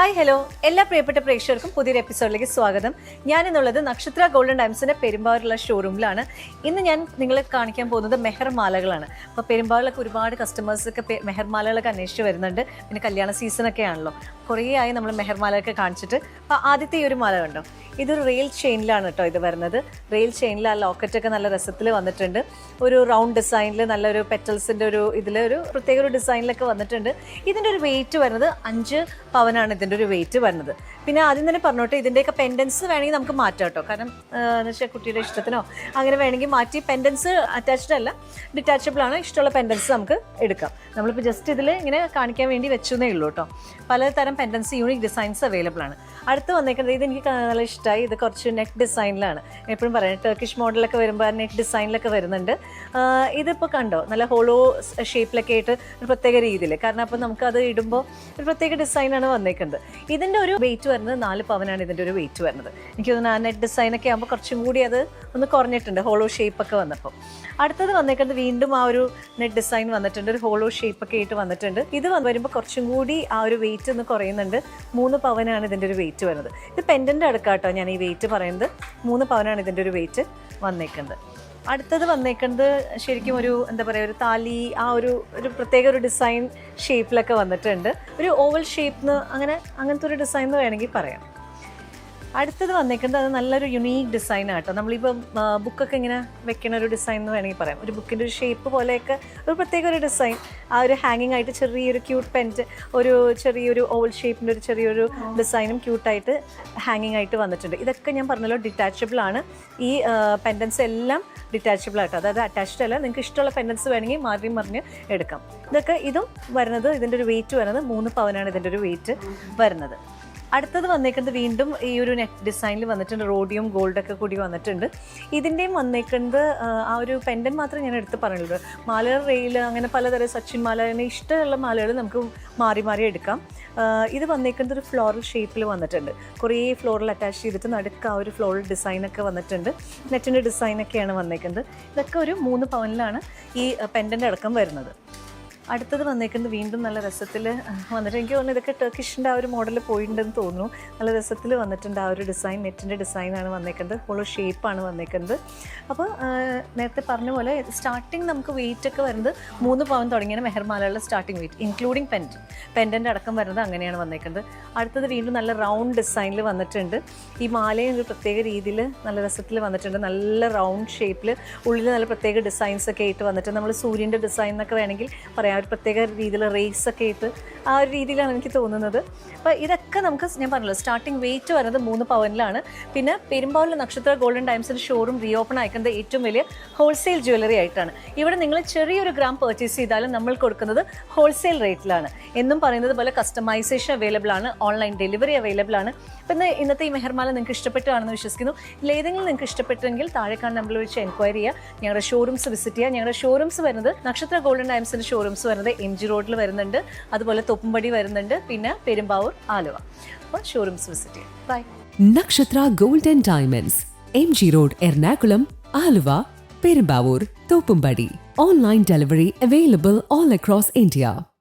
Hi hello. എല്ലാ പ്രിയപ്പെട്ട പ്രേക്ഷകർക്കും പുതിയൊരു എപ്പിസോഡിലേക്ക് സ്വാഗതം. ഞാൻ എന്നുള്ളത് നക്ഷത്ര ഗോൾഡൻ ടൈംസിന്റെ പെരുമ്പാവൂരുള്ള ഷോറൂമിലാണ് ഇന്ന് ഞാൻ നിങ്ങളെ കാണിക്കാൻ പോകുന്നത് മെഹർ മാലകളാണ്. അപ്പോൾ പെരുമ്പാവൂരിലൊക്കെ ഒരുപാട് കസ്റ്റമേഴ്സൊക്കെ മെഹർ മാലകളൊക്കെ അന്വേഷിച്ച് വരുന്നുണ്ട്. പിന്നെ കല്യാണ സീസണൊക്കെ ആണല്ലോ. കുറേ ആയി നമ്മൾ മെഹർ മാലയൊക്കെ കാണിച്ചിട്ട്. അപ്പോൾ ആദ്യത്തെ ഈ ഒരു മാല കണ്ടോ? ഇതൊരു റെയിൽ ചെയിനിലാണ് കേട്ടോ ഇത് വരുന്നത്. റെയിൽ ചെയിനിൽ ആ ലോക്കറ്റൊക്കെ നല്ല രസത്തിൽ വന്നിട്ടുണ്ട്. ഒരു റൗണ്ട് ഡിസൈനിൽ നല്ലൊരു പെറ്റൽസിന്റെ ഒരു ഇതിൽ ഒരു പ്രത്യേക ഒരു ഡിസൈനിലൊക്കെ വന്നിട്ടുണ്ട്. ഇതിന്റെ ഒരു വെയിറ്റ് വരുന്നത് അഞ്ച് പവനാണ് ഇതിന്റെ ഒരു വെയിറ്റ് വരുന്നത് പിന്നെ ആദ്യം തന്നെ പറഞ്ഞോട്ടെ ഇതിന്റെയൊക്കെ പെൻഡൻസ് വേണമെങ്കിൽ നമുക്ക് മാറ്റാം കേട്ടോ. കാരണം എന്ന് വെച്ചാൽ കുട്ടിയുടെ ഇഷ്ടത്തിനോ അങ്ങനെ വേണമെങ്കിൽ മാറ്റി പെൻഡൻസ് അറ്റാച്ച്ഡ് അല്ല ഡിറ്റാച്ചബിൾ ആണ്. ഇഷ്ടമുള്ള പെൻഡൻസ് നമുക്ക് എടുക്കാം. നമ്മളിപ്പോൾ ജസ്റ്റ് ഇതിൽ ഇങ്ങനെ കാണിക്കാൻ വേണ്ടി വെച്ചെന്നേ ഉള്ളൂ കേട്ടോ. പലതരം പെൻഡൻസ് യൂണിക് ഡിസൈൻസ് അവൈലബിൾ ആണ്. അടുത്ത് വന്നേക്കുന്നത് ഇത് എനിക്ക് നല്ല ഇഷ്ടമായി ഇത് കുറച്ച് നെക്ക് ഡിസൈനിലാണ് എപ്പോഴും പറയാം ടർക്കിഷ് മോഡലൊക്കെ വരുമ്പോൾ നെക്ക് ഡിസൈനിലൊക്കെ വരുന്നുണ്ട്. ഇതിപ്പോൾ കണ്ടോ നല്ല ഹോളോ ഷേപ്പിലൊക്കെ ആയിട്ട് ഒരു പ്രത്യേക രീതിയിൽ കാരണം അപ്പോൾ നമുക്ക് അത് ഇടുമ്പോൾ ഒരു പ്രത്യേക ഡിസൈനാണ് വന്നേക്കുന്നത്. ഇതിന്റെ ഒരു വെയിറ്റ് വരുന്നത് നാല് പവനാണ് ഇതിന്റെ ഒരു വെയിറ്റ് വരുന്നത്. എനിക്ക് തോന്നുന്നു ആ നെറ്റ് ഡിസൈനൊക്കെ ആകുമ്പോൾ കുറച്ചും കൂടി അത് ഒന്ന് കുറഞ്ഞിട്ടുണ്ട് ഹോളോ ഷേപ്പൊക്കെ വന്നപ്പോൾ അടുത്തത് വന്നേക്കുന്നത് വീണ്ടും ആ ഒരു നെറ്റ് ഡിസൈൻ വന്നിട്ടുണ്ട് ഒരു ഹോളോ ഷേപ്പൊക്കെ ആയിട്ട് വന്നിട്ടുണ്ട്. ഇത് വരുമ്പോൾ കുറച്ചും കൂടി ആ ഒരു വെയിറ്റ് ഒന്ന് കുറയുന്നുണ്ട്. മൂന്ന് പവനാണ് ഇതിന്റെ ഒരു വെയിറ്റ് വരുന്നത്. ഇത് പെൻഡന്റ് അടുക്കാട്ടോ ഞാൻ ഈ വെയിറ്റ് പറയുന്നത്. മൂന്ന് പവനാണ് ഇതിന്റെ ഒരു വെയിറ്റ് വന്നേക്കുന്നത്. അടുത്തത് വന്നേക്കുന്നത് ശരിക്കും ഒരു എന്താ പറയുക ഒരു താലി ആ ഒരു ഒരു പ്രത്യേക ഒരു ഡിസൈൻ ഷേപ്പിലൊക്കെ വന്നിട്ടുണ്ട്. ഒരു ഓവൽ ഷേപ്പിന് അങ്ങനെ അങ്ങനത്തെ ഒരു ഡിസൈൻ എന്ന് വേണമെങ്കിൽ പറയാം. അടുത്തത് വന്നേക്കുന്നത് അത് നല്ലൊരു യുണീക്ക് ഡിസൈൻ ആട്ടോ. നമ്മളിപ്പോൾ ബുക്കൊക്കെ ഇങ്ങനെ വെക്കണ ഒരു ഡിസൈൻ എന്ന് വേണമെങ്കിൽ പറയാം. ഒരു ബുക്കിന്റെ ഒരു ഷേപ്പ് പോലെയൊക്കെ ഒരു പ്രത്യേക ഒരു ഡിസൈൻ ആ ഒരു ഹാങ്ങിങ് ആയിട്ട് ചെറിയൊരു ക്യൂട്ട് പെന്റ് ഒരു ചെറിയൊരു ഓൾ ഷേപ്പിന്റെ ഒരു ചെറിയൊരു ഡിസൈനും ക്യൂട്ടായിട്ട് ഹാങ്ങിങ് ആയിട്ട് വന്നിട്ടുണ്ട്. ഇതൊക്കെ ഞാൻ പറഞ്ഞല്ലോ ഡിറ്റാച്ചബിൾ ആണ്. ഈ പെൻഡൻസ് എല്ലാം ഡിറ്റാച്ചബിൾ ആട്ടോ. അതായത് അറ്റാച്ച്ഡ് അല്ല. നിങ്ങൾക്ക് ഇഷ്ടമുള്ള പെൻഡൻസ് വേണമെങ്കിൽ മാറി മറിഞ്ഞ് എടുക്കാം. ഇതൊക്കെ ഇതും വരുന്നത് ഇതിന്റെ ഒരു വെയിറ്റ് വരുന്നത് മൂന്ന് പവനാണ് ഇതിന്റെ ഒരു വെയിറ്റ് വരുന്നത്. അടുത്തത് വന്നേക്കുന്നത് വീണ്ടും ഈ ഒരു നെറ്റ് ഡിസൈനിൽ വന്നിട്ടുണ്ട്. റോഡിയം ഗോൾഡൊക്കെ കൂടി വന്നിട്ടുണ്ട്. ഇതിന്റെയും വന്നേക്കുന്നത് ആ, ഒരു പെൻഡൻ മാത്രം ഞാൻ എടുത്ത് പറയുള്ളൂ മാലകൾ റെയിൽ അങ്ങനെ പലതരം സച്ചിൻ മാല അങ്ങനെ ഇഷ്ടമുള്ള മാലകൾ നമുക്ക് മാറി മാറി എടുക്കാം. ഇത് വന്നേക്കുന്നത് ഒരു ഫ്ലോറൽ ഷേപ്പിൽ വന്നിട്ടുണ്ട്. കുറേ ഫ്ലോറൽ അറ്റാച്ച് ചെയ്തിട്ട് നടുക്ക് ആ ഒരു ഫ്ലോറൽ ഡിസൈനൊക്കെ വന്നിട്ടുണ്ട്. നെറ്റിന്റെ ഡിസൈനൊക്കെയാണ് വന്നേക്കുന്നത്. ഇതൊക്കെ ഒരു മൂന്ന് പവനിലാണ് ഈ പെൻഡന്റ് അടക്കം വരുന്നത്. അടുത്തത് വന്നേക്കുന്നത് വീണ്ടും നല്ല രസത്തിൽ വന്നിട്ട് എനിക്ക് തോന്നുന്നു ഇതൊക്കെ ടർക്കിഷിന്റെ ആ ഒരു മോഡൽ പോയിട്ടുണ്ടെന്ന് തോന്നുന്നു. നല്ല രസത്തിൽ വന്നിട്ടുണ്ട് ആ ഒരു ഡിസൈൻ നെറ്റിന്റെ ഡിസൈനാണ് വന്നേക്കുന്നത്. ഫുള്ള് ഷേപ്പാണ് വന്നേക്കുന്നത്. അപ്പോൾ നേരത്തെ പറഞ്ഞ പോലെ സ്റ്റാർട്ടിങ് നമുക്ക് വെയിറ്റ് ഒക്കെ വരുന്നത് മൂന്ന് പവൻ തുടങ്ങിയാണ് മെഹർമാലയുടെ സ്റ്റാർട്ടിങ് വെയിറ്റ് ഇൻക്ലൂഡിങ് പെന്റ് പെൻഡന്റ് അടക്കം വരുന്നത് അങ്ങനെയാണ് വന്നേക്കുന്നത്. അടുത്തത് വീണ്ടും നല്ല റൗണ്ട് ഡിസൈനിൽ വന്നിട്ടുണ്ട്. ഈ മാലയും ഒരു പ്രത്യേക രീതിയിൽ നല്ല രസത്തിൽ വന്നിട്ടുണ്ട്. നല്ല റൗണ്ട് ഷേപ്പിൽ ഉള്ളിൽ നല്ല പ്രത്യേക ഡിസൈൻസ് ഒക്കെ ആയിട്ട് വന്നിട്ട് നമ്മൾ സൂര്യന്റെ ഡിസൈൻ എന്നൊക്കെ വേണമെങ്കിൽ പറയാം. ഒരു പ്രത്യേക രീതിയിൽ റേസ് ഒക്കെ ഇട്ട് ആ ഒരു രീതിയിലാണ് എനിക്ക് തോന്നുന്നത്. അപ്പോൾ ഇതൊക്കെ നമുക്ക് ഞാൻ പറഞ്ഞല്ലോ സ്റ്റാർട്ടിംഗ് വെയിറ്റ് വരുന്നത് മൂന്ന് പവനിലാണ്. പിന്നെ പെരുമ്പാവൂരിലെ നക്ഷത്ര ഗോൾഡൻ ടൈംസിന്റെ ഷോറൂം റീഓപ്പൺ ആക്കുന്നത് ഏറ്റവും വലിയ ഹോൾസെയിൽ ജ്വല്ലറി ആയിട്ടാണ്. ഇവിടെ നിങ്ങൾ ചെറിയൊരു ഗ്രാം പർച്ചേസ് ചെയ്താലും നമ്മൾ കൊടുക്കുന്നത് ഹോൾസെയിൽ റേറ്റിലാണ് എന്നും പറയുന്നത് പോലെ കസ്റ്റമൈസേഷൻ അവൈലബിൾ ആണ് ഓൺലൈൻ ഡെലിവറി അവൈലബിൾ ആണ്. പിന്നെ ഇന്നത്തെ ഈ മെഹർമാല നിങ്ങൾക്ക് ഇഷ്ടപ്പെട്ടാണെന്ന് വിശ്വസിക്കുന്നു. ഏതെങ്കിലും നിങ്ങൾക്ക് ഇഷ്ടപ്പെട്ടെങ്കിൽ താഴെ കാണുന്ന വിളിച്ച് എൻക്വയറി ചെയ്യുക. ഞങ്ങളുടെ ഷോറൂംസ് വിസിറ്റ് ചെയ്യുക. ഞങ്ങളുടെ ഷോറൂംസ് വരുന്നത് നക്ഷത്ര ഗോൾഡൻ ടൈംസിന്റെ ഷോറൂംസ് ഷോപ്സ് വരുന്നത് എം ജി റോഡിൽ വരുന്നുണ്ട്. അതുപോലെ തൊപ്പുംപടി വരുന്നുണ്ട്. പിന്നെ പെരുമ്പാവൂർ ആലുവ. അപ്പോൾ ഷോറൂംസ് വിസിറ്റ് ചെയ്യാം. Bye Nakshatra golden diamonds M G road Ernakulam Aluva Perumbavoor Thoppumpady. Online delivery available all across India